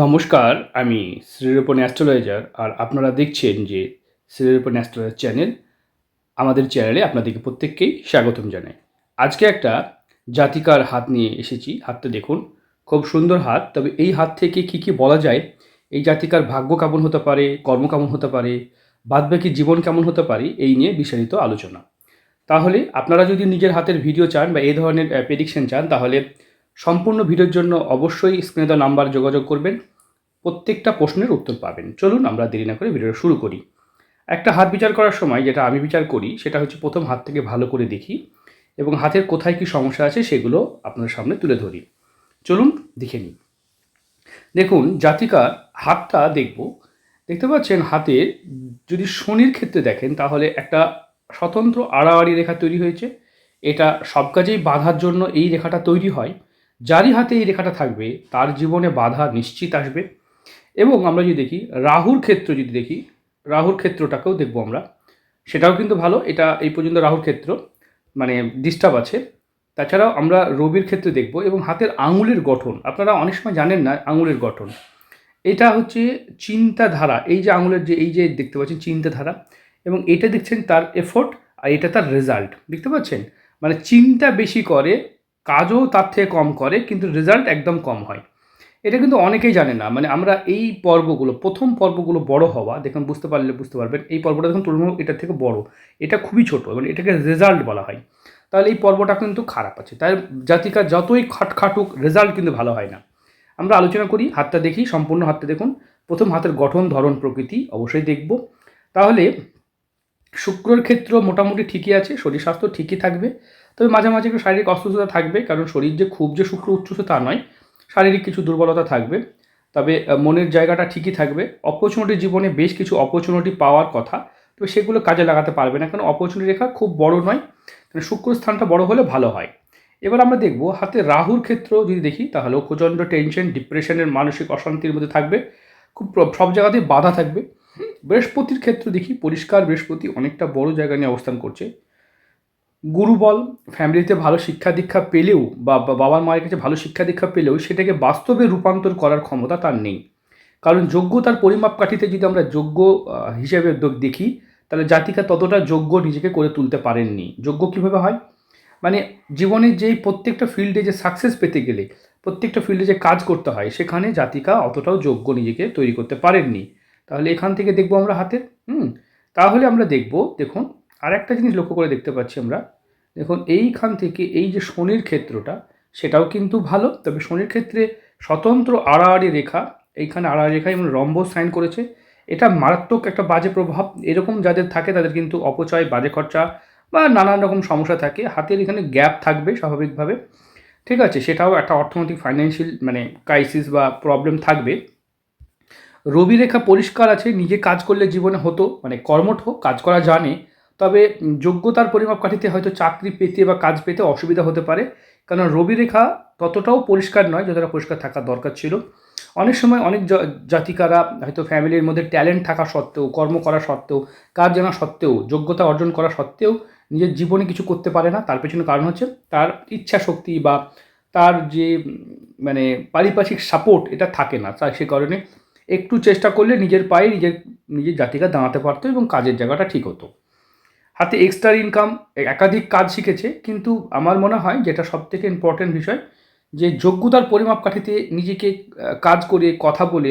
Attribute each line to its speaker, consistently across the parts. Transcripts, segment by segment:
Speaker 1: নমস্কার আমি শ্রীরূপণ অ্যাস্ট্রোলজার আর আপনারা দেখছেন যে শ্রীরূপণ অ্যাস্ট্রোলজার চ্যানেল আমাদের চ্যানেলে আপনাদেরকে প্রত্যেককেই স্বাগতম জানাই আজকে একটা জাতিকার হাত নিয়ে এসেছি হাতটা দেখুন খুব সুন্দর হাত তবে এই হাত থেকে কি কি বলা যায় এই জাতিকার ভাগ্য কেমন হতে পারে কর্ম কেমন হতে পারে বাদবাকি জীবন কেমন হতে পারে এই নিয়ে বিস্তারিত আলোচনা তাহলে আপনারা যদি নিজের হাতের ভিডিও চান বা এই ধরনের প্রেডিকশন চান তাহলে সম্পূর্ণ ভিডিওর জন্য অবশ্যই স্ক্রিনে দেওয়া নাম্বার যোগাযোগ করবেন প্রত্যেকটা প্রশ্নের উত্তর পাবেন চলুন আমরা দেরি না করে ভিডিও শুরু করি একটা হাত বিচার করার সময় যেটা আমি বিচার করি সেটা হচ্ছে প্রথম হাত থেকে ভালো করে দেখি এবং হাতের কোথায় কি সমস্যা আছে সেগুলো আপনার সামনে তুলে ধরি চলুন দেখে নিই দেখুন জাতিকার হাতটা দেখব দেখতে পাচ্ছেন হাতে যদি শনির ক্ষেত্রে দেখেন তাহলে একটা স্বতন্ত্র আড়াআড়ি রেখা তৈরি হয়েছে এটা সব কাজেই বাঁধার জন্য এই রেখাটা তৈরি হয় যারই হাতে এই রেখাটা থাকবে তার জীবনে বাধা নিশ্চিত আসবে এবং আমরা যদি দেখি রাহুর ক্ষেত্র যদি দেখি রাহুর ক্ষেত্রটাকেও দেখব আমরা সেটাও কিন্তু ভালো এটা এই পর্যন্ত রাহুর ক্ষেত্র মানে ডিস্টার্ব আছে তাছাড়াও আমরা রবির ক্ষেত্রে দেখব এবং হাতের আঙুলের গঠন আপনারা অনেক সময় জানেন না আঙুলের গঠন এটা হচ্ছে চিন্তাধারা এই যে আঙুলের যে এই যে দেখতে পাচ্ছেন চিন্তাধারা এবং এটা দেখছেন তার এফোর্ট আর এটা তার রেজাল্ট দেখতে পাচ্ছেন মানে চিন্তা বেশি করে কাজও তার থেকে কম করে কিন্তু রেজাল্ট একদম কম হয় এটা কিন্তু অনেকেই জানে না মানে আমরা এই পর্বগুলো প্রথম পর্বগুলো বড় হওয়া দেখুন বুঝতে পারলে বুঝতে পারবেন এই পর্বটা দেখুন তুলনামূলক এটা থেকে বড় এটা খুবই ছোট মানে এটাকে রেজাল্ট বলা হয় তাহলে এই পর্বটা কিন্তু খারাপ আছে তাই জাতিকা যতই খাটখাটুক রেজাল্ট কিন্তু ভালো হয় না আমরা আলোচনা করি হাতটা দেখি সম্পূর্ণ হাতটা দেখুন প্রথম হাতের গঠন ধরন প্রকৃতি অবশ্যই দেখব তাহলে শুক্রর ক্ষেত্র মোটামুটি ঠিকই আছে শরীর স্বাস্থ্য ঠিকই থাকবে তবে মাঝে মাঝে একটু শারীরিক অসুস্থতা থাকবে কারণ শরীর যে খুব যে শুক্র উচ্চস্থ তা নয় শারীরিক কিছু দুর্বলতা থাকবে তবে মনের জায়গাটা ঠিকই থাকবে অপরচুনিটি জীবনে বেশ কিছু অপরচুনিটি পাওয়ার কথা তবে সেগুলো কাজে লাগাতে পারবে না কারণ অপরচুনিটি রেখা খুব বড় নয় কারণ শুক্র স্থানটা বড় হলে ভালো হয় এবার আমরা দেখব হাতে রাহুর ক্ষেত্র যদি দেখি তাহলে প্রচণ্ড টেনশন ডিপ্রেশনের মানসিক অশান্তির মধ্যে থাকবে খুব সব জায়গাতেই বাধা থাকবে বৃহস্পতির ক্ষেত্রে দেখি পরিষ্কার বৃহস্পতি অনেকটা বড় জায়গা নিয়ে অবস্থান করছে গুরু বল ফ্যামিলিতে ভালো শিক্ষা দীক্ষা পেলেও বা বাবার মায়ের কাছে ভালো শিক্ষা দীক্ষা পেলেও সেটাকে বাস্তবে রূপান্তর করার ক্ষমতা তার নেই কারণ যোগ্যতার পরিমাপ কাঠিতে যদি আমরা যোগ্য হিসেবে দেখি তাহলে জাতিকা ততটা যোগ্য নিজেকে করে তুলতে পারেননি যোগ্য কীভাবে হয় মানে জীবনে যেই প্রত্যেকটা ফিল্ডে যে সাকসেস পেতে গেলে প্রত্যেকটা ফিল্ডে যে কাজ করতে হয় সেখানে জাতিকা অতটাও যোগ্য নিজেকে তৈরি করতে পারেননি তাহলে এখান থেকে দেখবো আমরা হাতের হুম তাহলে আমরা দেখব দেখুন আর একটা জিনিস লক্ষ্য করে দেখতে পাচ্ছি আমরা দেখুন এইখান থেকে এই যে শনির ক্ষেত্রটা সেটাও কিন্তু ভালো তবে শনির ক্ষেত্রে স্বতন্ত্র আড়াআড়ি রেখা এইখানে আড়াআড়ি রেখা যেমন রম্ব সাইন করেছে এটা মারাত্মক একটা বাজে প্রভাব এরকম যাদের থাকে তাদের কিন্তু অপচয় বাজে খরচা বা নানান রকম সমস্যা থাকে হাতের এখানে গ্যাপ থাকবে স্বাভাবিকভাবে ঠিক আছে সেটাও একটা অর্থনৈতিক ফাইন্যান্সিয়াল মানে ক্রাইসিস বা প্রবলেম থাকবে রবি রেখা পরিষ্কার আছে নিজে কাজ করলে জীবনে হতো মানে কর্মঠ কাজ করা জানে তবে যোগ্যতার পরিমাপ কাঠিতে হয়তো চাকরি পেতে বা কাজ পেতে অসুবিধা হতে পারে কারণ রবি রেখা ততটাও পরিষ্কার নয় যতটা পরিষ্কার থাকা দরকার ছিল অনেক সময় অনেক জাতিকারা হয়তো ফ্যামিলির মধ্যে ট্যালেন্ট থাকা সত্ত্বেও কর্ম করা সত্ত্বেও কাজ জানা সত্ত্বেও যোগ্যতা অর্জন করা সত্ত্বেও নিজের জীবনে কিছু করতে পারে না তার পেছনে কারণ হচ্ছে তার ইচ্ছা শক্তি বা তার যে মানে পারিপার্শ্বিক সাপোর্ট এটা থাকে না তাই সে কারণে একটু চেষ্টা করলে নিজের পায়ে নিজের নিজের জাতিকা দাঁড়াতে পারতো এবং কাজের জায়গাটা ঠিক হতো হাতে এক্সট্রা ইনকাম একাধিক কাজ শিখেছে কিন্তু আমার মনে হয় যেটা সব থেকে ইম্পর্টেন্ট বিষয় যে যোগ্যতার পরিমাপ কাঠিতে নিজেকে কাজ করে কথা বলে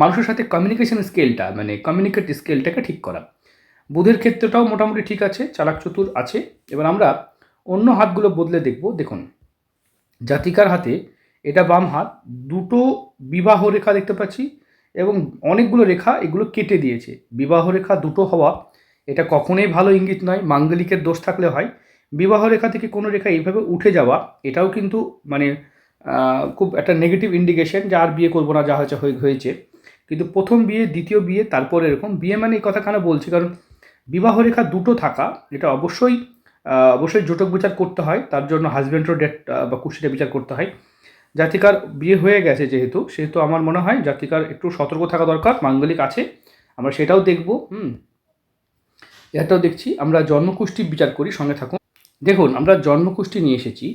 Speaker 1: মানুষের সাথে কমিউনিকেশন স্কেলটা মানে কমিউনিকেট স্কেলটাকে ঠিক করা বুধের ক্ষেত্রটাও মোটামুটি ঠিক আছে চালাক চতুর আছে এবার আমরা অন্য হাতগুলো বদলে দেখব দেখুন জাতিকার হাতে এটা বাম হাত দুটো বিবাহ রেখা দেখতে পাচ্ছি এবং অনেকগুলো রেখা এগুলো কেটে দিয়েছে বিবাহ রেখা দুটো হওয়া এটা কখনোই ভালো ইঙ্গিত নয় মাঙ্গলিকের দোষ থাকলে হয় বিবাহ রেখা থেকে কোনো রেখা এইভাবে উঠে যাওয়া এটাও কিন্তু মানে খুব একটা নেগেটিভ ইন্ডিকেশন যে আর বিয়ে করবো না যা হয়েছে হয়েছে কিন্তু প্রথম বিয়ে দ্বিতীয় বিয়ে তারপর এরকম বিয়ে মানে এই কথা কেন বলছি কারণ বিবাহ রেখা দুটো থাকা এটা অবশ্যই অবশ্যই জোটক বিচার করতে হয় তার জন্য হাজব্যান্ডও ডেট বা কুশিটা বিচার করতে হয় জাতিকার বিয়ে হয়ে গেছে যেহেতু সেহেতু আমার মনে হয় জাতিকার একটু সতর্ক থাকা দরকার মাঙ্গলিক আছে আমরা সেটাও দেখব হুম এটাও দেখছি আমরা জন্মকুষ্টি বিচার করি সঙ্গে থাকুন দেখুন আমরা জন্মকুষ্টি নিয়ে এসেছি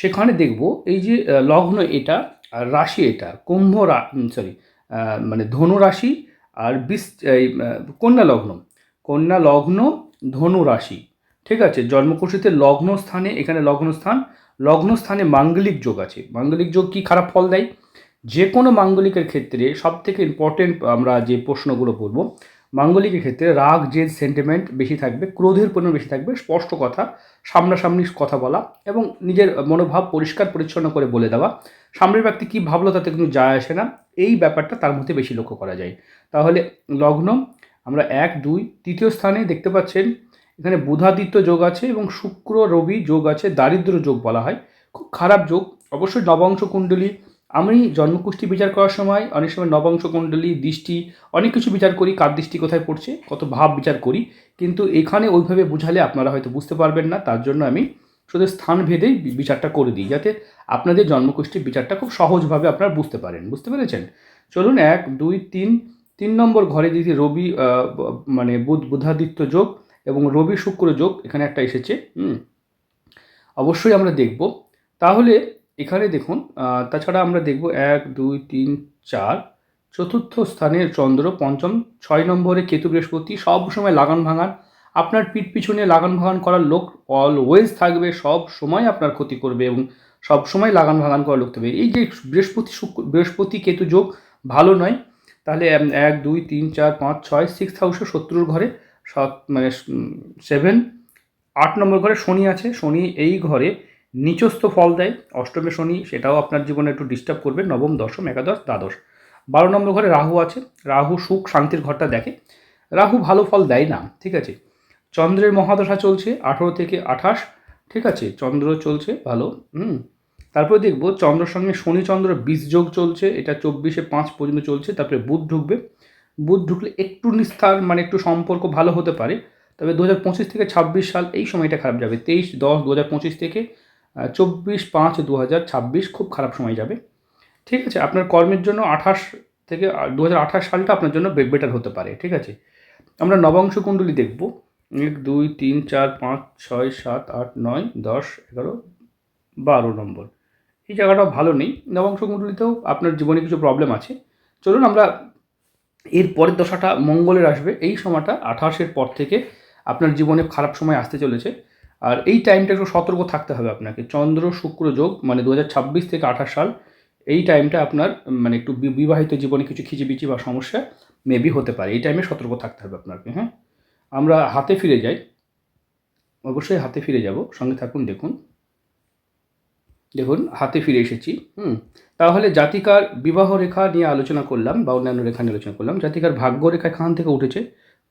Speaker 1: সেখানে দেখব এই যে লগ্ন এটা আর রাশি এটা কুম্ভ সরি মানে ধনু রাশি আর বিশ কন্যা লগ্ন কন্যা লগ্ন ধনু রাশি ঠিক আছে জন্মকুষ্টিতে লগ্ন স্থানে এখানে লগ্ন স্থান লগ্নস্থানে মাঙ্গলিক যোগ আছে মাঙ্গলিক যোগ কি খারাপ ফল দেয় যে কোনো মাঙ্গলিকের ক্ষেত্রে সব থেকে ইম্পর্টেন্ট আমরা যে প্রশ্নগুলো করব মাঙ্গলিকের ক্ষেত্রে রাগ যে সেন্টিমেন্ট বেশি থাকবে ক্রোধের পরিমাণ বেশি থাকবে স্পষ্ট কথা সামনাসামনি কথা বলা এবং নিজের মনোভাব পরিষ্কার পরিচ্ছন্ন করে বলে দেওয়া সামনের ব্যক্তি কী ভাবলো তাতে কিন্তু যায় আসে না এই ব্যাপারটা তার মধ্যে বেশি লক্ষ্য করা যায় তাহলে লগ্ন আমরা এক দুই তৃতীয় স্থানে দেখতে পাচ্ছেন এখানে বুধাদিত্য যোগ আছে এবং শুক্র রবি যোগ আছে দারিদ্র যোগ বলা হয় খুব খারাপ যোগ অবশ্যই নবংশ কুণ্ডলী আমি জন্মকুষ্টি বিচার করার সময় অনেক সময় নবংশ কুণ্ডলী দৃষ্টি অনেক কিছু বিচার করি কার দৃষ্টি কোথায় পড়ছে কত ভাব বিচার করি কিন্তু এখানে ওইভাবে বুঝালে আপনারা হয়তো বুঝতে পারবেন না তার জন্য আমি শুধু স্থান ভেদেই বিচারটা করে দিই যাতে আপনাদের জন্মকুষ্ঠীর বিচারটা খুব সহজভাবে আপনারা বুঝতে পারেন বুঝতে পেরেছেন চলুন এক দুই তিন তিন নম্বর ঘরে যদি রবি মানে বুধ বুধাদিত্য যোগ এবং রবি শুক্র যোগ এখানে একটা এসেছে হুম অবশ্যই আমরা দেখব তাহলে এখানে দেখুন তাছাড়া আমরা দেখব এক দুই তিন চার চতুর্থ স্থানের চন্দ্র পঞ্চম ছয় নম্বরে কেতু বৃহস্পতি সব সময় লাগান ভাঙান আপনার পিঠ পিছনে লাগান ভাঙান করার লোক অলওয়েজ থাকবে সব সময় আপনার ক্ষতি করবে এবং সব সময় লাগান ভাঙান করার লোক থাকবে এই যে বৃহস্পতি শুক্র বৃহস্পতি কেতু যোগ ভালো নয় তাহলে এক দুই তিন চার পাঁচ ছয় সিক্স হাউসে শত্রুর ঘরে সাত মানে সেভেন আট নম্বর ঘরে শনি আছে শনি এই ঘরে নিচস্থ ফল দেয় অষ্টমে শনি সেটাও আপনার জীবনে একটু ডিস্টার্ব করবে নবম দশম একাদশ দ্বাদশ বারো নম্বর ঘরে রাহু আছে রাহু সুখ শান্তির ঘরটা দেখে রাহু ভালো ফল দেয় না ঠিক আছে চন্দ্রের মহাদশা চলছে আঠেরো থেকে আঠাশ ঠিক আছে চন্দ্র চলছে ভালো হুম তারপরে দেখবো চন্দ্রের সঙ্গে শনি চন্দ্র বীজ যোগ চলছে এটা চব্বিশে পাঁচ পর্যন্ত চলছে তারপরে বুধ ঢুকবে বুধ ঢুকলে একটু নিস্তার মানে একটু সম্পর্ক ভালো হতে পারে তবে দু থেকে ছাব্বিশ সাল এই সময়টা খারাপ যাবে তেইশ দশ দু থেকে চব্বিশ পাঁচ দু খুব খারাপ সময় যাবে ঠিক আছে আপনার কর্মের জন্য আঠাশ থেকে দু সালটা আপনার জন্য বেটার হতে পারে ঠিক আছে আমরা নবাংশ কুণ্ডলী দেখব এক দুই তিন চার পাঁচ ছয় সাত আট নয় দশ এগারো বারো নম্বর এই জায়গাটাও ভালো নেই নবাংশ কুণ্ডলিতেও আপনার জীবনে কিছু প্রবলেম আছে চলুন আমরা এর পরের দশাটা মঙ্গলের আসবে এই সময়টা আঠাশের পর থেকে আপনার জীবনে খারাপ সময় আসতে চলেছে আর এই টাইমটা একটু সতর্ক থাকতে হবে আপনাকে চন্দ্র শুক্র যোগ মানে দু থেকে আঠাশ সাল এই টাইমটা আপনার মানে একটু বিবাহিত জীবনে কিছু খিচিবিচি বা সমস্যা মেবি হতে পারে এই টাইমে সতর্ক থাকতে হবে আপনাকে হ্যাঁ আমরা হাতে ফিরে যাই অবশ্যই হাতে ফিরে যাব সঙ্গে থাকুন দেখুন দেখুন হাতে ফিরে এসেছি হুম তাহলে জাতিকার বিবাহ রেখা নিয়ে আলোচনা করলাম বা অন্যান্য রেখা নিয়ে আলোচনা করলাম জাতিকার ভাগ্য রেখা এখান থেকে উঠেছে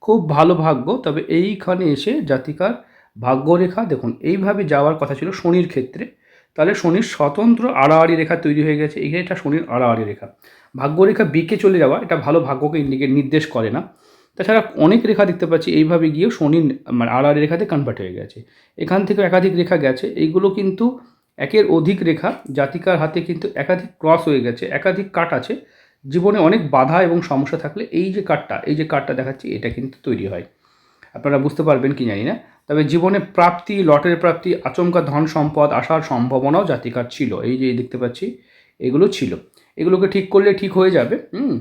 Speaker 1: খুব ভালো ভাগ্য তবে এইখানে এসে জাতিকার ভাগ্যরেখা দেখুন এইভাবে যাওয়ার কথা ছিল শনির ক্ষেত্রে তাহলে শনির স্বতন্ত্র আড়াআড়ি রেখা তৈরি হয়ে গেছে এটা শনির আড়াআড়ি রেখা ভাগ্যরেখা বিকে চলে যাওয়া এটা ভালো ভাগ্যকে নির্দেশ করে না তাছাড়া অনেক রেখা দেখতে পাচ্ছি এইভাবে গিয়ে শনির মানে আড়াআড়ি রেখাতে কনভার্ট হয়ে গেছে এখান থেকে একাধিক রেখা গেছে এইগুলো কিন্তু একের অধিক রেখা জাতিকার হাতে কিন্তু একাধিক ক্রস হয়ে গেছে একাধিক কাট আছে জীবনে অনেক বাধা এবং সমস্যা থাকলে এই যে কাঠটা এই যে কাঠটা দেখাচ্ছি এটা কিন্তু তৈরি হয় আপনারা বুঝতে পারবেন কি জানি না তবে জীবনে প্রাপ্তি লটের প্রাপ্তি আচমকা ধন সম্পদ আসার সম্ভাবনাও জাতিকার ছিল এই যে দেখতে পাচ্ছি এগুলো ছিল এগুলোকে ঠিক করলে ঠিক হয়ে যাবে হুম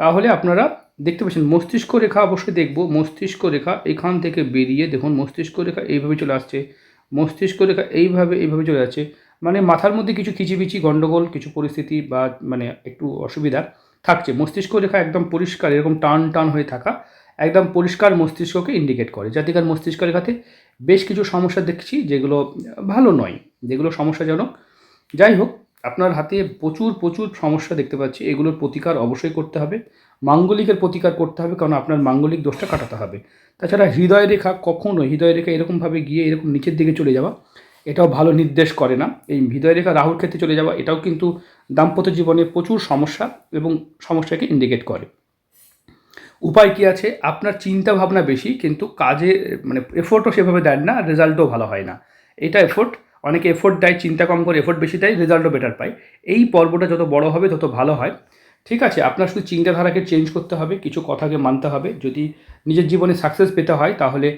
Speaker 1: তাহলে আপনারা দেখতে পাচ্ছেন মস্তিষ্ক রেখা অবশ্যই দেখব মস্তিষ্ক রেখা এখান থেকে বেরিয়ে দেখুন মস্তিষ্ক রেখা এইভাবে চলে আসছে মস্তিষ্ক রেখা এইভাবে এইভাবে চলে যাচ্ছে মানে মাথার মধ্যে কিছু কিচিবিচি গণ্ডগোল কিছু পরিস্থিতি বা মানে একটু অসুবিধা থাকছে মস্তিষ্ক রেখা একদম পরিষ্কার এরকম টান টান হয়ে থাকা একদম পরিষ্কার মস্তিষ্ককে ইন্ডিকেট করে জাতিকার মস্তিষ্ক রেখাতে বেশ কিছু সমস্যা দেখছি যেগুলো ভালো নয় যেগুলো সমস্যাজনক যাই হোক আপনার হাতে প্রচুর প্রচুর সমস্যা দেখতে পাচ্ছি এগুলোর প্রতিকার অবশ্যই করতে হবে মাঙ্গলিকের প্রতিকার করতে হবে কারণ আপনার মাঙ্গলিক দোষটা কাটাতে হবে তাছাড়া হৃদয় রেখা কখনো হৃদয় রেখা এরকমভাবে গিয়ে এরকম নিচের দিকে চলে যাওয়া এটাও ভালো নির্দেশ করে না এই হৃদয় রেখা রাহুর ক্ষেত্রে চলে যাওয়া এটাও কিন্তু দাম্পত্য জীবনে প্রচুর সমস্যা এবং সমস্যাকে ইন্ডিকেট করে উপায় কী আছে আপনার চিন্তা ভাবনা বেশি কিন্তু কাজে মানে এফোর্টও সেভাবে দেন না রেজাল্টও ভালো হয় না এটা এফোর্ট অনেকে এফোর্ট দেয় চিন্তা কম করে এফোর্ট বেশি দেয় রেজাল্টও বেটার পায় এই পর্বটা যত বড় হবে তত ভালো হয় ঠিক আছে আপনার শুধু চিন্তাধারাকে চেঞ্জ করতে হবে কিছু কথাকে মানতে হবে যদি নিজের জীবনে সাকসেস পেতে হয় তাহলে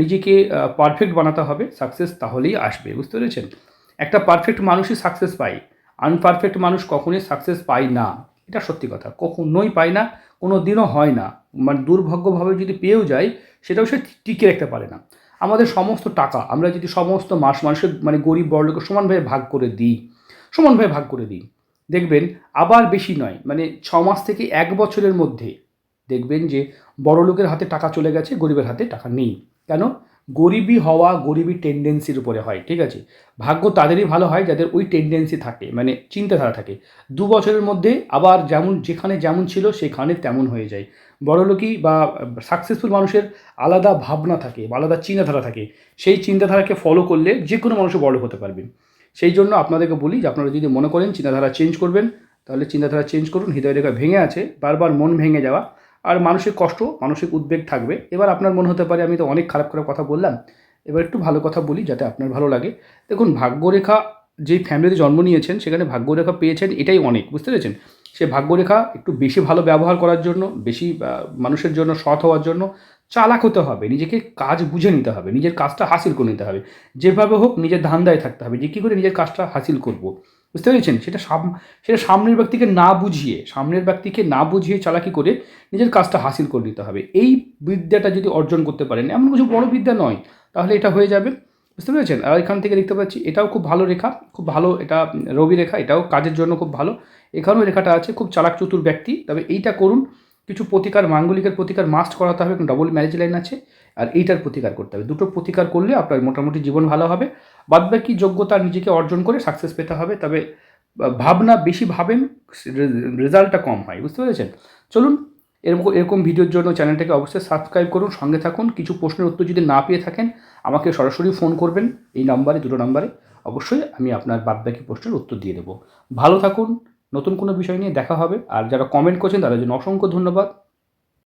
Speaker 1: নিজেকে পারফেক্ট বানাতে হবে সাকসেস তাহলেই আসবে বুঝতে পেরেছেন একটা পারফেক্ট মানুষই সাকসেস পায় আনপারফেক্ট মানুষ কখনোই সাকসেস পায় না এটা সত্যি কথা কখনোই পায় না কোনো দিনও হয় না মানে দুর্ভাগ্যভাবে যদি পেয়েও যায় সেটাও সে টিকে রাখতে পারে না আমাদের সমস্ত টাকা আমরা যদি সমস্ত মাস মানুষের মানে গরিব বড়লোকে সমানভাবে ভাগ করে দিই সমানভাবে ভাগ করে দিই দেখবেন আবার বেশি নয় মানে ছ মাস থেকে এক বছরের মধ্যে দেখবেন যে বড় লোকের হাতে টাকা চলে গেছে গরিবের হাতে টাকা নেই কেন গরিবি হওয়া গরিবি টেন্ডেন্সির উপরে হয় ঠিক আছে ভাগ্য তাদেরই ভালো হয় যাদের ওই টেন্ডেন্সি থাকে মানে চিন্তাধারা থাকে দু বছরের মধ্যে আবার যেমন যেখানে যেমন ছিল সেখানে তেমন হয়ে যায় বড়লোকই বা সাকসেসফুল মানুষের আলাদা ভাবনা থাকে আলাদা চিন্তাধারা থাকে সেই চিন্তাধারাকে ফলো করলে যে কোনো মানুষ বড় হতে পারবে সেই জন্য আপনাদেরকে বলি যে আপনারা যদি মনে করেন চিন্তাধারা চেঞ্জ করবেন তাহলে চিন্তাধারা চেঞ্জ করুন হৃদয় রেখা ভেঙে আছে বারবার মন ভেঙে যাওয়া আর মানসিক কষ্ট মানসিক উদ্বেগ থাকবে এবার আপনার মনে হতে পারে আমি তো অনেক খারাপ খারাপ কথা বললাম এবার একটু ভালো কথা বলি যাতে আপনার ভালো লাগে দেখুন ভাগ্যরেখা যে ফ্যামিলিতে জন্ম নিয়েছেন সেখানে ভাগ্যরেখা পেয়েছেন এটাই অনেক বুঝতে পেরেছেন সে ভাগ্যরেখা একটু বেশি ভালো ব্যবহার করার জন্য বেশি মানুষের জন্য সৎ হওয়ার জন্য চালাক হতে হবে নিজেকে কাজ বুঝে নিতে হবে নিজের কাজটা হাসিল করে নিতে হবে যেভাবে হোক নিজের ধান্দায় থাকতে হবে যে কী করে নিজের কাজটা হাসিল করব বুঝতে পেরেছেন সেটা সাম সেটা সামনের ব্যক্তিকে না বুঝিয়ে সামনের ব্যক্তিকে না বুঝিয়ে চালাকি করে নিজের কাজটা হাসিল করে নিতে হবে এই বিদ্যাটা যদি অর্জন করতে পারেন এমন কিছু বড় বিদ্যা নয় তাহলে এটা হয়ে যাবে বুঝতে পেরেছেন আর এখান থেকে দেখতে পাচ্ছি এটাও খুব ভালো রেখা খুব ভালো এটা রবি রেখা এটাও কাজের জন্য খুব ভালো এখানেও রেখাটা আছে খুব চালাক চতুর ব্যক্তি তবে এইটা করুন কিছু প্রতিকার মাঙ্গলিকের প্রতিকার মাস্ট করাতে হবে ডবল ম্যারেজ লাইন আছে আর এইটার প্রতিকার করতে হবে দুটো প্রতিকার করলে আপনার মোটামুটি জীবন ভালো হবে বাদবাকি যোগ্যতা নিজেকে অর্জন করে সাকসেস পেতে হবে তবে ভাবনা বেশি ভাবেন রেজাল্টটা কম হয় বুঝতে পেরেছেন চলুন এরকম এরকম ভিডিওর জন্য চ্যানেলটাকে অবশ্যই সাবস্ক্রাইব করুন সঙ্গে থাকুন কিছু প্রশ্নের উত্তর যদি না পেয়ে থাকেন আমাকে সরাসরি ফোন করবেন এই নাম্বারে দুটো নাম্বারে অবশ্যই আমি আপনার বাদবাকি প্রশ্নের উত্তর দিয়ে দেবো ভালো থাকুন নতুন কোনো বিষয় নিয়ে দেখা হবে আর যারা কমেন্ট করছেন তাদের জন্য অসংখ্য ধন্যবাদ